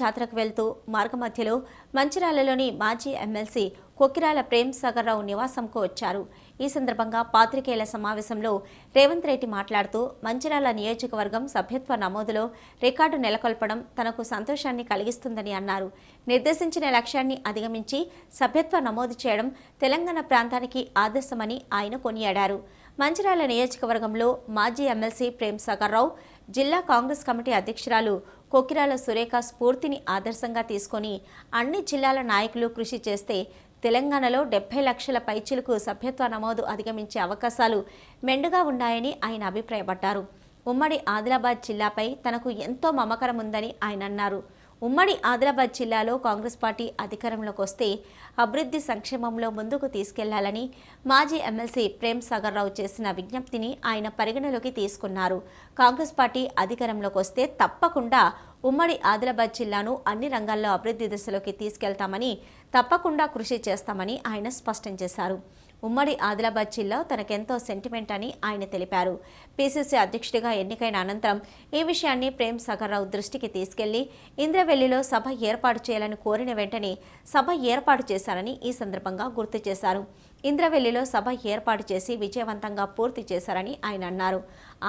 జాతరకు వెళ్తూ మార్గమధ్యలో మంచిర్యాలలోని మాజీ ఎమ్మెల్సీ కొక్కిరాల ప్రేమ్ సాగర్రావు నివాసంకు వచ్చారు. ఈ సందర్భంగా పాత్రికేయుల సమావేశంలో రేవంత్ రెడ్డి మాట్లాడుతూ మంచిరాల నియోజకవర్గం సభ్యత్వ నమోదులో రికార్డు నెలకొల్పడం తనకు సంతోషాన్ని కలిగిస్తుందని అన్నారు. నిర్దేశించిన లక్ష్యాన్ని అధిగమించి సభ్యత్వ నమోదు చేయడం తెలంగాణ ప్రాంతానికి ఆదర్శమని ఆయన కొనియాడారు. మంచిరాల నియోజకవర్గంలో మాజీ ఎమ్మెల్సీ ప్రేమ్ సాగర్రావు జిల్లా కాంగ్రెస్ కమిటీ అధ్యక్షురాలు కొకిరాల సురేఖ స్ఫూర్తిని ఆదర్శంగా తీసుకొని అన్ని జిల్లాల నాయకులు కృషి చేస్తే తెలంగాణలో డెబ్బై లక్షల పైచిలకు సభ్యత్వ నమోదు అధిగమించే అవకాశాలు మెండుగా ఉన్నాయని ఆయన అభిప్రాయపడ్డారు. ఉమ్మడి ఆదిలాబాద్ జిల్లాపై తనకు ఎంతో మమకరం ఉందని ఆయన అన్నారు. ఉమ్మడి ఆదిలాబాద్ జిల్లాలో కాంగ్రెస్ పార్టీ అధికారంలోకి వస్తే అభివృద్ధి సంక్షేమంలో ముందుకు తీసుకెళ్ళాలని మాజీ ఎమ్మెల్సీ ప్రేమ్ సాగర్ రావు చేసిన విజ్ఞప్తిని ఆయన పరిగణలోకి తీసుకున్నారు. కాంగ్రెస్ పార్టీ అధికారంలోకి వస్తే తప్పకుండా ఉమ్మడి ఆదిలాబాద్ జిల్లాను అన్ని రంగాల్లో అభివృద్ధి దిశలోకి తీసుకెళ్తామని తప్పకుండా కృషి చేస్తామని ఆయన స్పష్టం చేశారు. ఉమ్మడి ఆదిలాబాద్ జిల్లా తనకెంతో సెంటిమెంట్ అని ఆయన తెలిపారు. పీసీసీ అధ్యక్షుడిగా ఎన్నికైన అనంతరం ఈ విషయాన్ని ప్రేమ్ సాగర్రావు దృష్టికి తీసుకెళ్ళి ఇంద్రవెల్లిలో సభ ఏర్పాటు చేయాలని కోరిన వెంటనే సభ ఏర్పాటు చేశారని ఈ సందర్భంగా గుర్తు చేశారు. ఇంద్రవెల్లిలో సభ ఏర్పాటు చేసి విజయవంతంగా పూర్తి చేశారని ఆయన అన్నారు.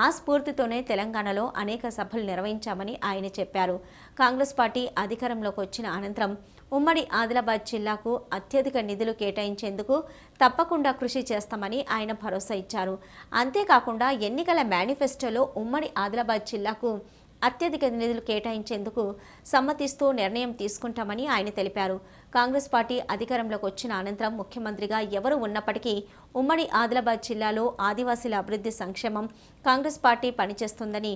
ఆ స్ఫూర్తితోనే తెలంగాణలో అనేక సభలు నిర్వహించామని ఆయన చెప్పారు. కాంగ్రెస్ పార్టీ అధికారంలోకి వచ్చిన అనంతరం ఉమ్మడి ఆదిలాబాద్ జిల్లాకు అత్యధిక నిధులు కేటాయించేందుకు తప్పకుండా కృషి చేస్తామని ఆయన భరోసా ఇచ్చారు. అంతేకాకుండా ఎన్నికల మేనిఫెస్టోలో ఉమ్మడి ఆదిలాబాద్ జిల్లాకు అత్యధిక నిధులు కేటాయించేందుకు సమ్మతిస్తూ నిర్ణయం తీసుకుంటామని ఆయన తెలిపారు. కాంగ్రెస్ పార్టీ అధికారంలోకి వచ్చిన అనంతరం ముఖ్యమంత్రిగా ఎవరు ఉన్నప్పటికీ ఉమ్మడి ఆదిలాబాద్ జిల్లాలో ఆదివాసీల అభివృద్ధి సంక్షేమం కాంగ్రెస్ పార్టీ పనిచేస్తుందని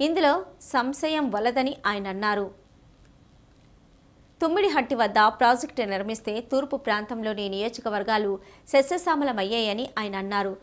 ఇందులో సంశయం వలదని ఆయన అన్నారు. తుమ్మిడిహట్టి వద్ద ప్రాజెక్టు నిర్మిస్తే తూర్పు ప్రాంతంలోని నియోజకవర్గాలు సస్యశ్యామలమయ్యాయని ఆయన అన్నారు.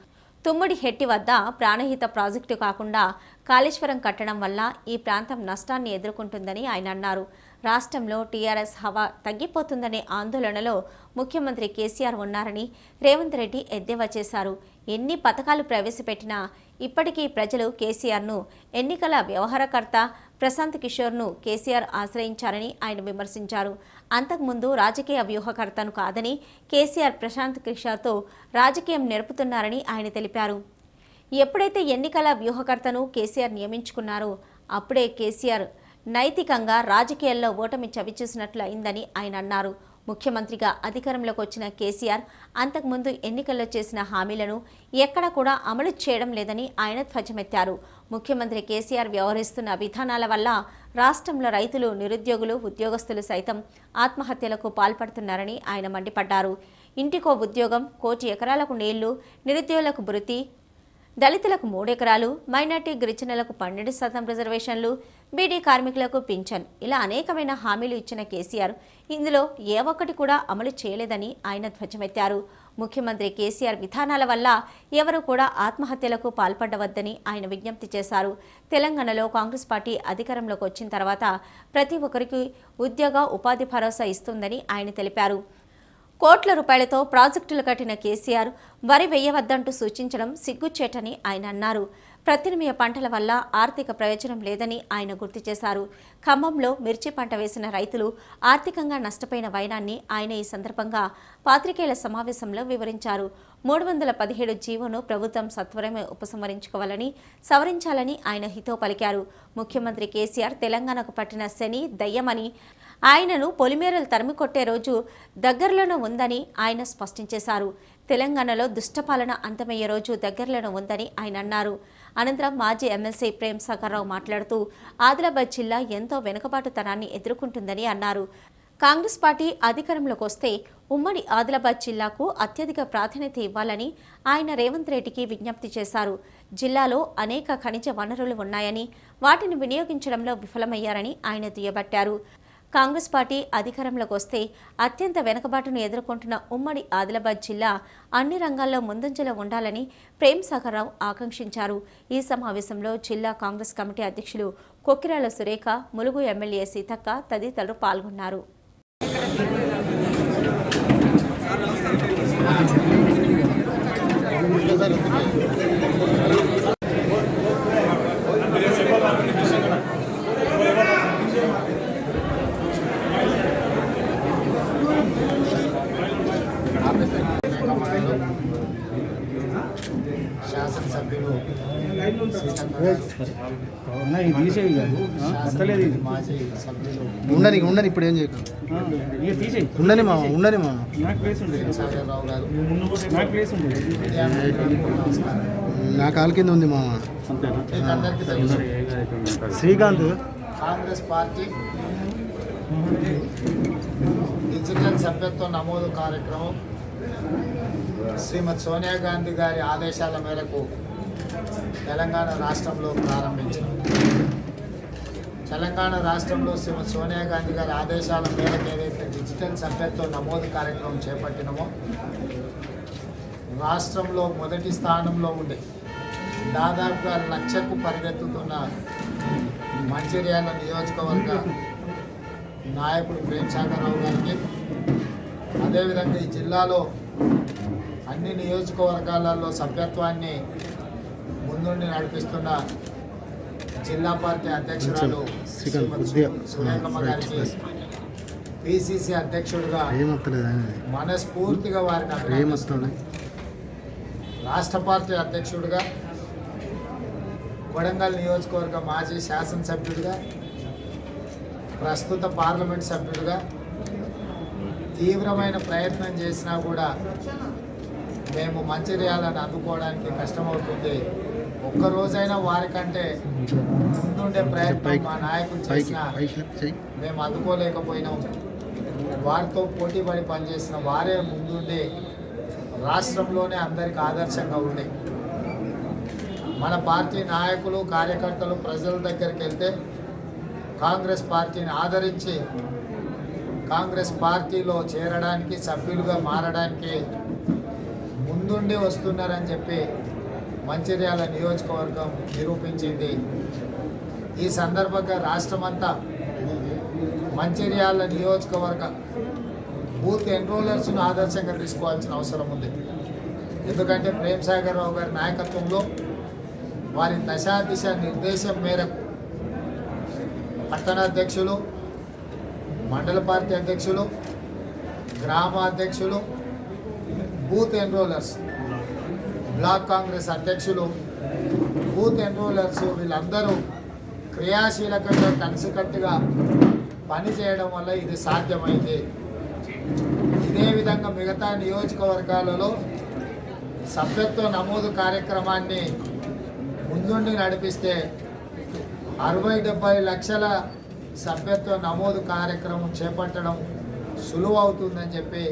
తుమ్మిడి హెట్టి వద్ద ప్రాణహిత ప్రాజెక్టు కాకుండా కాళేశ్వరం కట్టడం వల్ల ఈ ప్రాంతం నష్టాన్ని ఎదుర్కొంటుందని ఆయన అన్నారు. రాష్ట్రంలో టీఆర్ఎస్ హవా తగ్గిపోతుందనే ఆందోళనలో ముఖ్యమంత్రి కేసీఆర్ ఉన్నారని రేవంత్ రెడ్డి ఎద్దేవా చేశారు. ఎన్ని పథకాలు ప్రవేశపెట్టినా ఇప్పటికీ ప్రజలు కేసీఆర్ను ఎన్నికల వ్యవహారకర్త ప్రశాంత్ కిషోర్ను కేసీఆర్ ఆశ్రయించారని ఆయన విమర్శించారు. అంతకుముందు రాజకీయ వ్యూహకర్తను కాదని కేసీఆర్ ప్రశాంత్ కిషోర్తో రాజకీయం నెరుపుతున్నారని ఆయన తెలిపారు. ఎప్పుడైతే ఎన్నికల వ్యూహకర్తను కేసీఆర్ నియమించుకున్నారో అప్పుడే కేసీఆర్ నైతికంగా రాజకీయాల్లో ఓటమి చవిచూసినట్లు అయిందని ఆయన అన్నారు. ముఖ్యమంత్రిగా అధికారంలోకి వచ్చిన కేసీఆర్ అంతకుముందు ఎన్నికల్లో చేసిన హామీలను ఎక్కడ కూడా అమలు చేయడం లేదని ఆయన ధ్వజమెత్తారు. ముఖ్యమంత్రి కేసీఆర్ వ్యవహరిస్తున్న విధానాల వల్ల రాష్ట్రంలో రైతులు నిరుద్యోగులు ఉద్యోగస్తులు సైతం ఆత్మహత్యలకు పాల్పడుతున్నారని ఆయన మండిపడ్డారు. ఇంటికో ఉద్యోగం కోటి ఎకరాలకు నీళ్ళు నిరుద్యోగులకు భృతి దళితులకు మూడెకరాలు మైనార్టీ గిరిజనులకు పన్నెండు శాతం రిజర్వేషన్లు బీడీ కార్మికులకు పింఛన్. ఇలా అనేకమైన హామీలు ఇచ్చిన కేసీఆర్ ఇందులో ఏ ఒక్కటి కూడా అమలు చేయలేదని ఆయన ధ్వజమెత్తారు. ముఖ్యమంత్రి కేసీఆర్ విధానాల వల్ల ఎవరు కూడా ఆత్మహత్యలకు పాల్పడవద్దని ఆయన విజ్ఞప్తి చేశారు. తెలంగాణలో కాంగ్రెస్ పార్టీ అధికారంలోకి వచ్చిన తర్వాత ప్రతి ఒక్కరికి ఉద్యోగ ఉపాధి భరోసా ఇస్తుందని ఆయన తెలిపారు. కోట్ల రూపాయలతో ప్రాజెక్టులు కట్టిన కేసీఆర్ వరి వేయవద్దంటూ సూచించడం సిగ్గుచేటని ఆయన అన్నారు. ప్రత్యామ్నాయ పంటల వల్ల ఆర్థిక ప్రయోజనం లేదని ఆయన గుర్తు చేశారు. ఖమ్మంలో మిర్చి పంట వేసిన రైతులు ఆర్థికంగా నష్టపోయిన వైనాన్ని ఆయన ఈ సందర్భంగా పాత్రికేయుల సమావేశంలో వివరించారు. మూడు వందల పదిహేడు జీవోను ప్రభుత్వం సత్వరమే ఉపసంహరించుకోవాలని సవరించాలని ఆయన హితో పలికారు. ముఖ్యమంత్రి కేసీఆర్ తెలంగాణకు పట్టిన శని దయ్యమని ఆయనను పొలిమేరలు తరిమి కొట్టే రోజు దగ్గరలోనే ఉందని ఆయన స్పష్టం చేశారు. తెలంగాణలో దుష్టపాలన అంతమయ్యే రోజు దగ్గరలోనే ఉందని ఆయన అన్నారు. అనంతరం మాజీ ఎమ్మెల్సీ ప్రేమ్ సాగర్రావు మాట్లాడుతూ ఆదిలాబాద్ జిల్లా ఎంతో వెనుకబాటుతనాన్ని ఎదుర్కొంటుందని అన్నారు. కాంగ్రెస్ పార్టీ అధికారంలోకి వస్తే ఉమ్మడి ఆదిలాబాద్ జిల్లాకు అత్యధిక ప్రాధాన్యత ఇవ్వాలని ఆయన రేవంత్ రెడ్డికి విజ్ఞప్తి చేశారు. జిల్లాలో అనేక ఖనిజ వనరులు ఉన్నాయని వాటిని వినియోగించడంలో విఫలమయ్యారని ఆయన దుయ్యబట్టారు. కాంగ్రెస్ పార్టీ అధికారంలోకి వస్తే అత్యంత వెనుకబాటును ఎదుర్కొంటున్న ఉమ్మడి ఆదిలాబాద్ జిల్లా అన్ని రంగాల్లో ముందంజలో ఉండాలని ప్రేమ్ సాగర్రావు ఆకాంక్షించారు. ఈ సమావేశంలో జిల్లా కాంగ్రెస్ కమిటీ అధ్యక్షులు కొక్కిరాల సురేఖ ములుగు ఎమ్మెల్యే సీతక్క తదితరులు పాల్గొన్నారు. ఉండని ఉండని ఇప్పుడు ఏం చేయకు? ఉండని మామ ఉండని మామ. నా కాలు కింద ఉంది మామ. శ్రీకాంత్. కాంగ్రెస్ పార్టీ డిజిటల్ సభ్యత్వ నమోదు కార్యక్రమం. శ్రీమతి సోనియా గాంధీ గారి ఆదేశాల మేరకు తెలంగాణ రాష్ట్రంలో ప్రారంభించారు. తెలంగాణ రాష్ట్రంలో శ్రీమతి సోనియా గాంధీ గారి ఆదేశాల మేరకు ఏదైతే డిజిటల్ సభ్యత్వ నమోదు కార్యక్రమం చేపట్టినమో రాష్ట్రంలో మొదటి స్థానంలో ఉండే దాదాపుగా లక్షకు పరిగెత్తుతున్న మంచిర్యాల నియోజకవర్గ నాయకుడు ప్రేమ్ సాగర్రావు గారికి అదేవిధంగా ఈ జిల్లాలో అన్ని నియోజకవర్గాలలో సభ్యత్వాన్ని ముందుండి నడిపిస్తున్న జిల్లా పార్టీ అధ్యక్షురాలు సురేఖమ్మ గారికి పిసిసి అధ్యక్షుడిగా మనస్ఫూర్తిగా వారిని అభినందిస్తున్నాను. ఏమొస్తుంది రాష్ట్ర పార్టీ అధ్యక్షుడిగా కొడంగల్ నియోజకవర్గ మాజీ శాసనసభ్యుడిగా ప్రస్తుత పార్లమెంట్ సభ్యుడిగా తీవ్రమైన ప్రయత్నం చేసినా కూడా మేము మంచిర్యాలను అందుకోవడానికి కష్టమవుతుంది. ఒక్క రోజైనా వారికంటే ముందుండే ప్రయత్నం మా నాయకులు చేసిన మేము అందుకోలేకపోయినాం. వారితో పోటీపడి పనిచేసిన వారే ముందుండి రాష్ట్రంలోనే అందరికి ఆదర్శంగా ఉండి మన పార్టీ నాయకులు కార్యకర్తలు ప్రజల దగ్గరికి వెళ్తే కాంగ్రెస్ పార్టీని ఆదరించి కాంగ్రెస్ పార్టీలో చేరడానికి సభ్యులుగా మారడానికి ముందుండి వస్తున్నారని చెప్పి మంచిర్యాల నియోజకవర్గం నిరూపించింది. ఈ సందర్భంగా రాష్ట్రమంతా మంచిర్యాల నియోజకవర్గ బూత్ ఎన్రోలర్స్ను ఆదర్శంగా తీసుకోవాల్సిన అవసరం ఉంది. ఎందుకంటే ప్రేమ్ సాగర్ రావు గారి నాయకత్వంలో వారి దశా దిశ నిర్దేశం మేరకు పట్టణ అధ్యక్షులు మండల పార్టీ అధ్యక్షులు గ్రామ అధ్యక్షులు బూత్ ఎన్రోలర్స్ బ్లాక్ కాంగ్రెస్ అధ్యక్షులు బూత్ ఎన్రోలర్స్ వీళ్ళందరూ క్రియాశీలకంగా కలిసికట్టుగా పనిచేయడం వల్ల ఇది సాధ్యమైంది. ఇదే విధంగా మిగతా నియోజకవర్గాలలో సభ్యత్వ నమోదు కార్యక్రమాన్ని ముందుండి నడిపిస్తే అరవై డెబ్బై లక్షల సభ్యత్వ నమోదు కార్యక్రమం చేపట్టడం సులువు అవుతుందని చెప్పి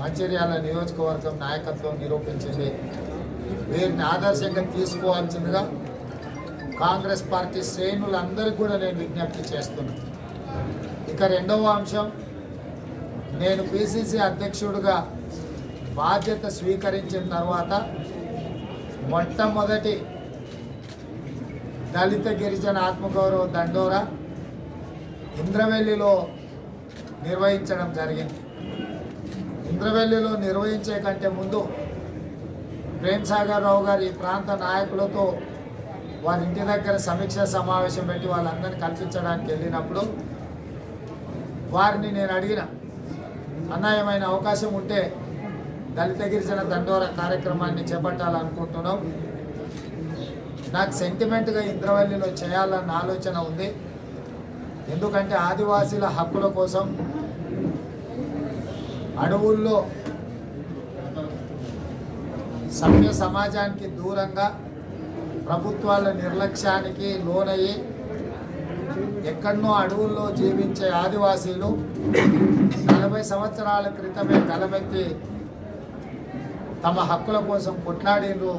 మంచిర్యాల నియోజకవర్గం నాయకత్వం నిరూపించింది. వీరిని ఆదర్శంగా తీసుకోవాల్సిందిగా కాంగ్రెస్ పార్టీ శ్రేణులందరికీ కూడా నేను విజ్ఞప్తి చేస్తున్నాను ఇక రెండవ అంశం నేను పిసిసి అధ్యక్షుడిగా బాధ్యత స్వీకరించిన తర్వాత మొట్టమొదటి దళిత గిరిజన ఆత్మగౌరవ దండోరా ఇంద్రవెల్లిలో నిర్వహించడం జరిగింది. ఇంద్రవెల్లిలో నిర్వహించే కంటే ముందు ప్రేమ్ సాగర్ రావు గారు ఈ ప్రాంత నాయకులతో వారి ఇంటి దగ్గర సమీక్ష సమావేశం పెట్టి వాళ్ళందరినీ కల్పించడానికి వెళ్ళినప్పుడు వారిని నేను అడిగిన అన్న ఏమైనా అవకాశం ఉంటే దళిత గిరిజన దండోర కార్యక్రమాన్ని చేపట్టాలనుకుంటున్నాం. నాకు సెంటిమెంట్గా ఇంద్రవల్లిలో చేయాలన్న ఆలోచన ఉంది. ఎందుకంటే ఆదివాసీల హక్కుల కోసం అడవుల్లో సభ్య సమాజానికి దూరంగా ప్రభుత్వాల నిర్లక్ష్యానికి లోనయ్యి ఎక్కడనో అడవుల్లో జీవించే ఆదివాసీలు నలభై సంవత్సరాల క్రితమే గలమెత్తి తమ హక్కుల కోసం కొట్లాడినరు.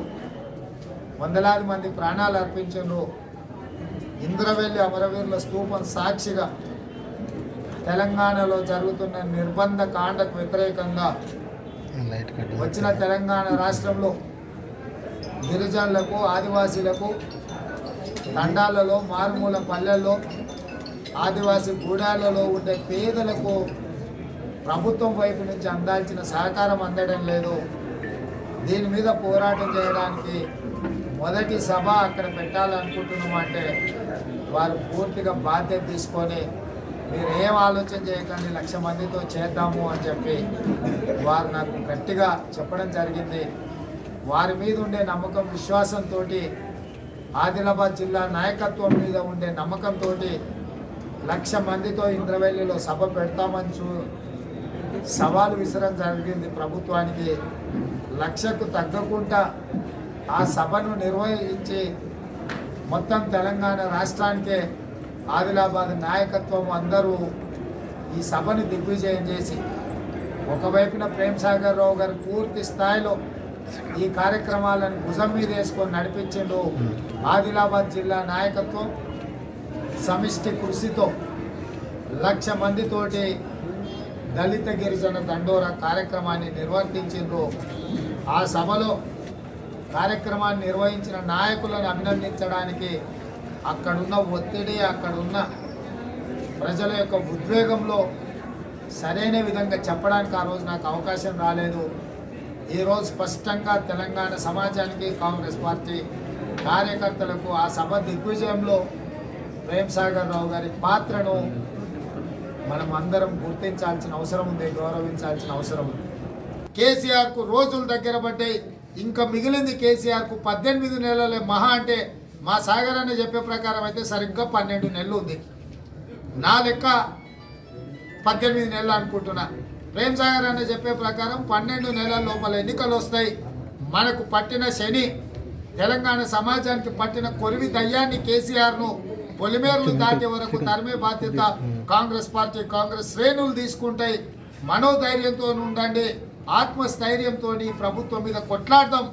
వందలాది మంది ప్రాణాలు అర్పించారు ఇంద్రవెల్లి అమరవీరుల స్థూపం సాక్షిగా తెలంగాణలో జరుగుతున్న నిర్బంధ కాండకు వ్యతిరేకంగా వచ్చిన తెలంగాణ రాష్ట్రంలో గిరిజనులకు ఆదివాసీలకు తండాలలో మారుమూల పల్లెల్లో ఆదివాసీ గూడాలలో ఉండే పేదలకు ప్రభుత్వం వైపు నుంచి అందాల్సిన సహకారం అందడం లేదు. దీని మీద పోరాటం చేయడానికి మొదటి సభ అక్కడ పెట్టాలనుకుంటున్నామంటే వారు పూర్తిగా బాధ్యత తీసుకొని మీరు ఏం ఆలోచన చేయకండి లక్ష మందితో చేద్దాము అని చెప్పి వారు నాకు గట్టిగా చెప్పడం జరిగింది. వారి మీద ఉండే నమ్మకం విశ్వాసంతో ఆదిలాబాద్ జిల్లా నాయకత్వం మీద ఉండే నమ్మకంతో లక్ష మందితో ఇంద్రవెల్లిలో సభ పెడతామని చూ సవాలు విసరం జరిగింది ప్రభుత్వానికి. లక్షకు తగ్గకుండా ఆ సభను నిర్వహించి మొత్తం తెలంగాణ రాష్ట్రానికే ఆదిలాబాద్ నాయకత్వం అందరూ ఈ సభను దిగ్విజయం చేసి ఒకవైపున ప్రేమ్ సాగర్ రావు గారు పూర్తి స్థాయిలో ఈ కార్యక్రమాలను భుజం మీద వేసుకొని నడిపించిండు ఆదిలాబాద్ జిల్లా నాయకత్వం. సమిష్టి కృషితో లక్ష మందితోటి దళిత గిరిజన దండోర కార్యక్రమాన్ని నిర్వర్తించిండ్రు. ఆ సభలో కార్యక్రమాన్ని నిర్వహించిన నాయకులను అభినందించడానికి అక్కడున్న ఒత్తిడి అక్కడున్న ప్రజల యొక్క ఉద్వేగంలో సరైన విధంగా చెప్పడానికి ఆ రోజు నాకు అవకాశం రాలేదు. ఈరోజు స్పష్టంగా తెలంగాణ సమాజానికి కాంగ్రెస్ పార్టీ కార్యకర్తలకు ఆ సభ దిగ్విజయంలో ప్రేమ్ సాగర్ రావు గారి పాత్రను మనం అందరం గుర్తించాల్సిన అవసరం ఉంది గౌరవించాల్సిన అవసరం ఉంది. కేసీఆర్కు రోజులు దగ్గర పడ్డాయి. ఇంకా మిగిలింది కేసీఆర్కు పద్దెనిమిది నెలలే మహా అంటే మా సాగర్ అన్న చెప్పే ప్రకారం అయితే సరిగ్గా పన్నెండు నెలలు ఉంది. నా లెక్క పద్దెనిమిది నెలలు అనుకుంటున్నా. ప్రేమ్ సాగర్ అన్న చెప్పే ప్రకారం పన్నెండు నెలల లోపల ఎన్నికలు వస్తాయి. మనకు పట్టిన శని తెలంగాణ సమాజానికి పట్టిన కొరివి దయ్యాన్ని కేసీఆర్ను పొలిమేరలు దాటే వరకు తరిమే బాధ్యత కాంగ్రెస్ పార్టీ కాంగ్రెస్ శ్రేణులు తీసుకుంటాయి. మనోధైర్యంతో ఉండండి ఆత్మస్థైర్యంతో ఈ ప్రభుత్వం మీద కొట్లాడదాం.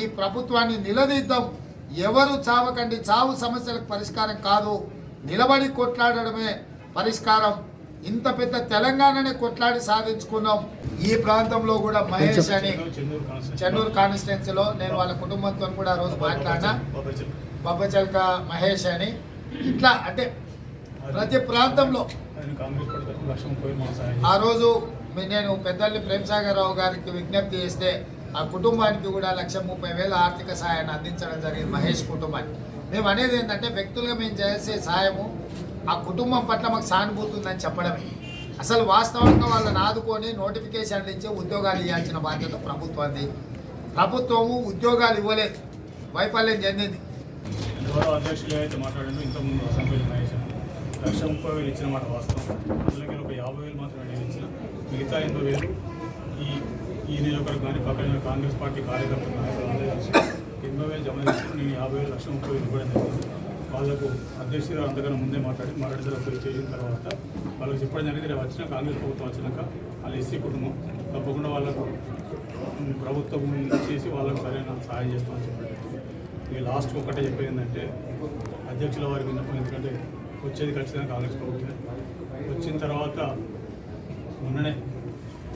ఈ ప్రభుత్వాన్ని నిలదీద్దాం. ఎవరు చావకండి చావు సమస్యలకు పరిష్కారం కాదు. నిలబడి కొట్లాడడమే పరిష్కారం. ఇంత పెద్ద తెలంగాణనే కొట్లాడి సాధించుకున్నాం. ఈ ప్రాంతంలో కూడా మహేష్ అని చెన్నూరు కాన్స్టిట్యున్సీలో నేను వాళ్ళ కుటుంబంతో కూడా ఆ రోజు మాట్లాడినా. బొబ్బచల్క మహేష్ అని. ఇట్లా అంటే ప్రతి ప్రాంతంలో ఆ రోజు మీ- నేను పెద్దల్ని ప్రేమసాగర్ రావు గారికి విజ్ఞప్తి చేస్తే ఆ కుటుంబానికి కూడా లక్ష ముప్పై వేల ఆర్థిక సహాయాన్ని అందించడం జరిగింది మహేష్ కుటుంబానికి. మేము అనేది ఏంటంటే వ్యక్తులుగా మేము చేసే సాయము ఆ కుటుంబం పట్ల మాకు సానుభూతి ఉందని చెప్పడమే. అసలు వాస్తవంగా వాళ్ళని ఆదుకొని నోటిఫికేషన్లు ఇచ్చి ఉద్యోగాలు ఇవ్వాల్సిన బాధ్యత ప్రభుత్వంది. ప్రభుత్వము ఉద్యోగాలు ఇవ్వలేదు. వైఫల్యం చెందింది. గౌరవ అధ్యక్షులు అయితే ఇంతకుముందు మహేష్ లక్ష ముప్పై వేలు ఇచ్చిన మాట వాస్తవం. అందులోకి ఒక యాభై వేలు మాత్రమే నేను ఇచ్చిన. మిగతా ఎనభై వేలు ఈ ఈ నియోజకవర్గం కానీ పక్కన కాంగ్రెస్ పార్టీ కార్యకర్తలు ఎనభై వేలు జమ చేసి నేను యాభై వేలు లక్ష ముప్పై వేలు ఇవ్వడం జరిగింది. వాళ్ళకు అధ్యక్షులు అంతకన్నా ముందే మాట్లాడి మాట్లాడిన చేసిన తర్వాత వాళ్ళకి చెప్పడం జరిగింది. రేపు వచ్చిన కాంగ్రెస్ ప్రభుత్వం వచ్చినాక వాళ్ళ ఎస్సీ కుటుంబం తప్పకుండా వాళ్ళకు ప్రభుత్వం చేసి వాళ్ళకు సరైన సహాయం చేస్తామని చెప్పారు ఇక లాస్ట్ ఒకటే చెప్పేది ఏంటంటే అధ్యక్షుల వారి విన్నపం ఎందుకంటే వచ్చేది ఖచ్చితంగా కాంగ్రెస్ ప్రభుత్వం వచ్చిన తర్వాత మొన్ననే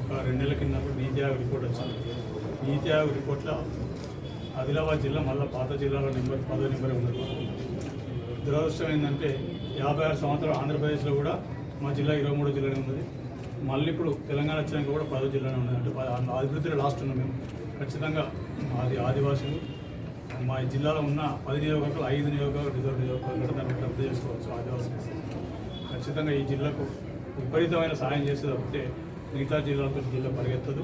ఒక రెండు నెలల కింద నీతి ఆయోగ్ రిపోర్ట్ వచ్చింది. నీతి ఆయోగ్ రిపోర్ట్లో ఆదిలాబాద్ జిల్లా మళ్ళీ పాత జిల్లాలో నెంబర్ పదో నెంబర్ ఉంది దురదృష్టం ఏంటంటే యాభై ఆరు సంవత్సరాలు ఆంధ్రప్రదేశ్లో కూడా మా జిల్లా ఇరవై మూడో జిల్లానే ఉన్నది. మళ్ళీ ఇప్పుడు తెలంగాణ వచ్చినాక కూడా పదో జిల్లానే ఉన్నది. అంటే అభివృద్ధిలో లాస్ట్ ఉన్నాం మేము. ఖచ్చితంగా మాది ఆదివాసులు. మా జిల్లాలో ఉన్న పది నియోజకవర్గాలు ఐదు నియోజకవర్గాలు రిజర్వ్ నియోజకవర్గాలు దాన్ని రద్దు చేసుకోవచ్చు ఆదివాసులు. ఖచ్చితంగా ఈ జిల్లాకు విపరీతమైన సాయం చేసే తప్పితే మిగతా జిల్లాలతో జిల్లా పరిగెత్తదు.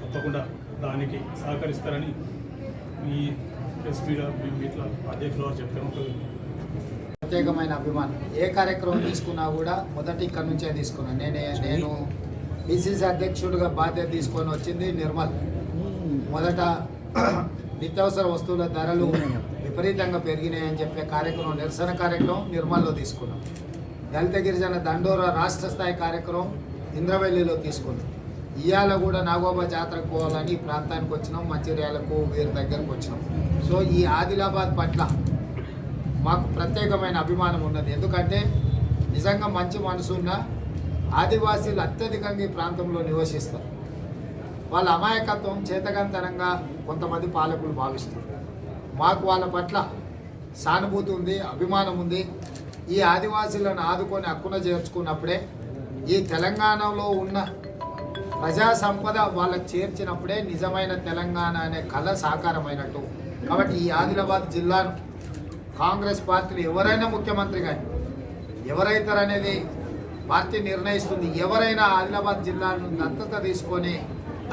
తప్పకుండా దానికి సహకరిస్తారని ఈ ప్రెస్ మీడియా మీట్ల అధ్యక్షులు వారు చెప్పారు. ప్రత్యేకమైన అభిమానం. ఏ కార్యక్రమం తీసుకున్నా కూడా మొదటి ఇక్కడ నుంచే తీసుకున్నాను నేనే నేను బీసీసీ అధ్యక్షుడిగా బాధ్యత తీసుకొని వచ్చింది నిర్మల్. మొదట నిత్యావసర వస్తువుల ధరలు విపరీతంగా పెరిగినాయని చెప్పే కార్యక్రమం నిరసన కార్యక్రమం నిర్మల్లో తీసుకున్నాం. దళిత గిరిజన దండోరా రాష్ట్ర స్థాయి కార్యక్రమం ఇంద్రవెల్లిలో తీసుకున్నాం. ఇవాళ కూడా నాగోబా జాతరకు పోవాలని ఈ ప్రాంతానికి వచ్చినాం మంచిర్యాలకు వీరి దగ్గరకు వచ్చినాం. సో ఈ ఆదిలాబాద్ పట్ల మాకు ప్రత్యేకమైన అభిమానం ఉన్నది. ఎందుకంటే నిజంగా మంచి మనసున్న ఆదివాసీలు అత్యధికంగా ఈ ప్రాంతంలో నివసిస్తారు. వాళ్ళ అమాయకత్వం చేతగంతనంగా కొంతమంది పాలకులు భావిస్తారు మాకు వాళ్ళ పట్ల సానుభూతి ఉంది అభిమానం ఉంది. ఈ ఆదివాసీలను ఆదుకొని హక్కున చేర్చుకున్నప్పుడే ఈ తెలంగాణలో ఉన్న ప్రజా సంపద వాళ్ళకి చేర్చినప్పుడే నిజమైన తెలంగాణ అనే కళ సాకారమైనట్టు. కాబట్టి ఈ ఆదిలాబాద్ జిల్లాను కాంగ్రెస్ పార్టీలు ఎవరైనా ముఖ్యమంత్రి కానీ ఎవరైతారనేది పార్టీ నిర్ణయిస్తుంది. ఎవరైనా ఆదిలాబాద్ జిల్లాను దత్తత తీసుకొని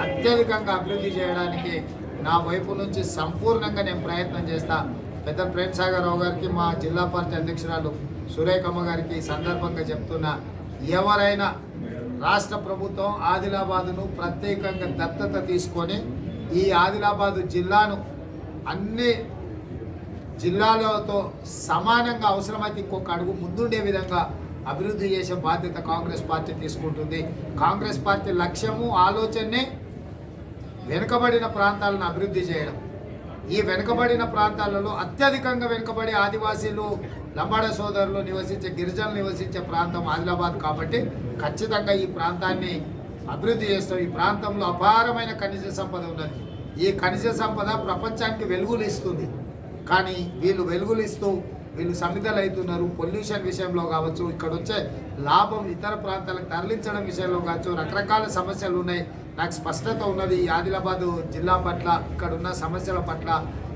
అత్యధికంగా అభివృద్ధి చేయడానికి నా వైపు నుంచి సంపూర్ణంగా నేను ప్రయత్నం చేస్తా. పెద్ద ప్రేమ్ సాగర్ రావు గారికి మా జిల్లా పార్టీ అధ్యక్షురాలు సురేఖమ్మ గారికి ఈ సందర్భంగా చెప్తున్నా. ఎవరైనా రాష్ట్ర ప్రభుత్వం ఆదిలాబాదును ప్రత్యేకంగా దత్తత తీసుకొని ఈ ఆదిలాబాదు జిల్లాను అన్ని జిల్లాలతో సమానంగా అవసరమైతే ఇంకొక అడుగు ముందుండే విధంగా అభివృద్ధి చేసే బాధ్యత కాంగ్రెస్ పార్టీ తీసుకుంటుంది. కాంగ్రెస్ పార్టీ లక్ష్యము ఆలోచనే వెనుకబడిన ప్రాంతాలను అభివృద్ధి చేయడం. ఈ వెనుకబడిన ప్రాంతాలలో అత్యధికంగా వెనుకబడి ఆదివాసీలు లంబాడ సోదరులు నివసించే గిరిజనులు నివసించే ప్రాంతం ఆదిలాబాద్ కాబట్టి ఖచ్చితంగా ఈ ప్రాంతాన్ని అభివృద్ధి చేస్తాం. ఈ ప్రాంతంలో అపారమైన ఖనిజ సంపద ఉన్నది. ఈ ఖనిజ సంపద ప్రపంచానికి వెలుగులు ఇస్తుంది. కానీ వీళ్ళు వెలుగులు ఇస్తూ వీళ్ళు సమిధలు అవుతున్నారు పొల్యూషన్ విషయంలో కావచ్చు ఇక్కడ వచ్చే లాభం ఇతర ప్రాంతాలకు తరలించడం విషయంలో కావచ్చు రకరకాల సమస్యలు ఉన్నాయి. నాకు స్పష్టత ఉన్నది ఈ ఆదిలాబాదు జిల్లా పట్ల ఇక్కడున్న సమస్యల పట్ల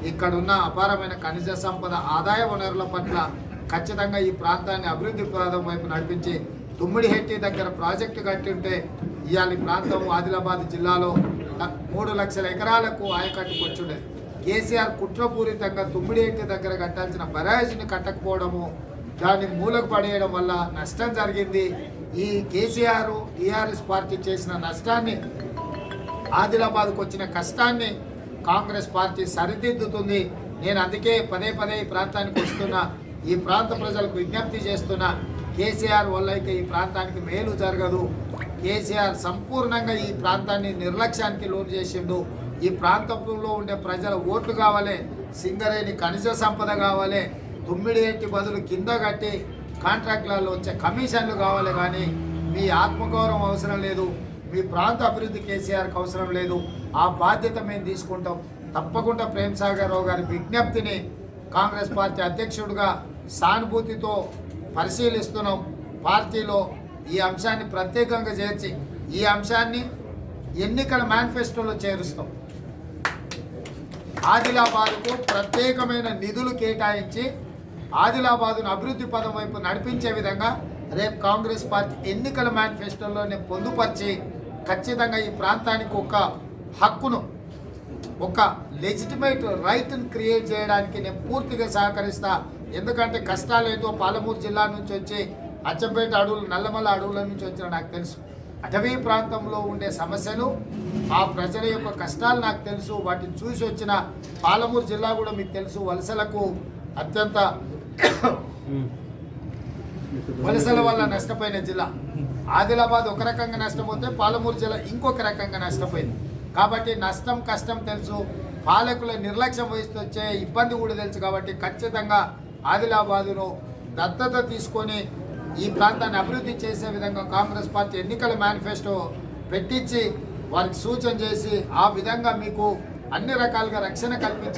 ఇక్కడున్న అపారమైన ఖనిజ సంపద ఆదాయ వనరుల పట్ల ఖచ్చితంగా ఈ ప్రాంతాన్ని అభివృద్ధి ప్రాంతం వైపు నడిపించి తుమ్మిడిహెట్టి దగ్గర ప్రాజెక్టు కట్టింటే ఇవాళ ప్రాంతం ఆదిలాబాద్ జిల్లాలో ల- మూడు లక్షల ఎకరాలకు ఆయకట్టుకు వచ్చుండేది కేసీఆర్ కుట్రపూరితంగా తుమ్మిడిహెట్టి దగ్గర కట్టాల్సిన బరాజ్ని కట్టకపోవడము దాన్ని మూలకు పడేయడం వల్ల నష్టం జరిగింది. ఈ కేసీఆర్ టీఆర్ఎస్ పార్టీ చేసిన నష్టాన్ని ఆదిలాబాద్కు వచ్చిన కష్టాన్ని కాంగ్రెస్ పార్టీ సరిదిద్దుతుంది. నేను అందుకే పదే పదే ఈ ప్రాంతానికి వస్తున్నా. ఈ ప్రాంత ప్రజలకు విజ్ఞప్తి చేస్తున్న కేసీఆర్ వల్ల అయితే ఈ ప్రాంతానికి మేలు జరగదు. కేసీఆర్ సంపూర్ణంగా ఈ ప్రాంతాన్ని నిర్లక్ష్యానికి లోను చేసిండు. ఈ ప్రాంతంలో ఉండే ప్రజల ఓట్లు కావాలి సింగరేణి ఖనిజ సంపద కావాలి తుమ్మిడి ఎట్టి బదులు కింద కట్టి కాంట్రాక్టులలో వచ్చే కమిషన్లు కావాలి కానీ మీ ఆత్మగౌరవం అవసరం లేదు. మీ ప్రాంత అభివృద్ధి కేసీఆర్కి అవసరం లేదు. ఆ బాధ్యత మేము తీసుకుంటాం. తప్పకుండా ప్రేమ్ సాగర్ రావు గారి విజ్ఞప్తిని కాంగ్రెస్ పార్టీ అధ్యక్షుడిగా సానుభూతితో పరిశీలిస్తున్నాం. పార్టీలో ఈ అంశాన్ని ప్రత్యేకంగా చేర్చి ఈ అంశాన్ని ఎన్నికల మేనిఫెస్టోలో చేరుస్తాం. ఆదిలాబాద్కు ప్రత్యేకమైన నిధులు కేటాయించి ఆదిలాబాదును అభివృద్ధి పదం వైపు నడిపించే విధంగా రేపు కాంగ్రెస్ పార్టీ ఎన్నికల మేనిఫెస్టోలోనే పొందుపరిచి ఖచ్చితంగా ఈ ప్రాంతానికి ఒక హక్కును ఒక లెజిటిమేట్ రైట్ని క్రియేట్ చేయడానికి నేను పూర్తిగా సహకరిస్తా ఎందుకంటే కష్టాలు ఏదో పాలమూరు జిల్లా నుంచి వచ్చి అచ్చంపేట అడవులు నల్లమల అడవుల నుంచి వచ్చిన నాకు తెలుసు. అటవీ ప్రాంతంలో ఉండే సమస్యలు ఆ ప్రజల యొక్క కష్టాలు నాకు తెలుసు. వాటిని చూసి వచ్చిన పాలమూరు జిల్లా కూడా మీకు తెలుసు. వలసలకు అత్యంత వలసల వల్ల నష్టపోయిన జిల్లా. ఆదిలాబాద్ ఒక రకంగా నష్టపోతే పాలమూరు జిల్లా ఇంకొక రకంగా నష్టపోయింది. కాబట్టి నష్టం కష్టం తెలుసు. పాలకుల నిర్లక్ష్యం వహిస్తూ వచ్చే ఇబ్బంది కూడా తెలుసు. కాబట్టి ఖచ్చితంగా ఆదిలాబాదులో దత్తత తీసుకొని ఈ ప్రాంతాన్ని అభివృద్ధి చేసే విధంగా కాంగ్రెస్ పార్టీ ఎన్నికల మేనిఫెస్టో పెట్టించి వారికి సూచన చేసి ఆ విధంగా మీకు అన్ని రకాలుగా రక్షణ కల్పించే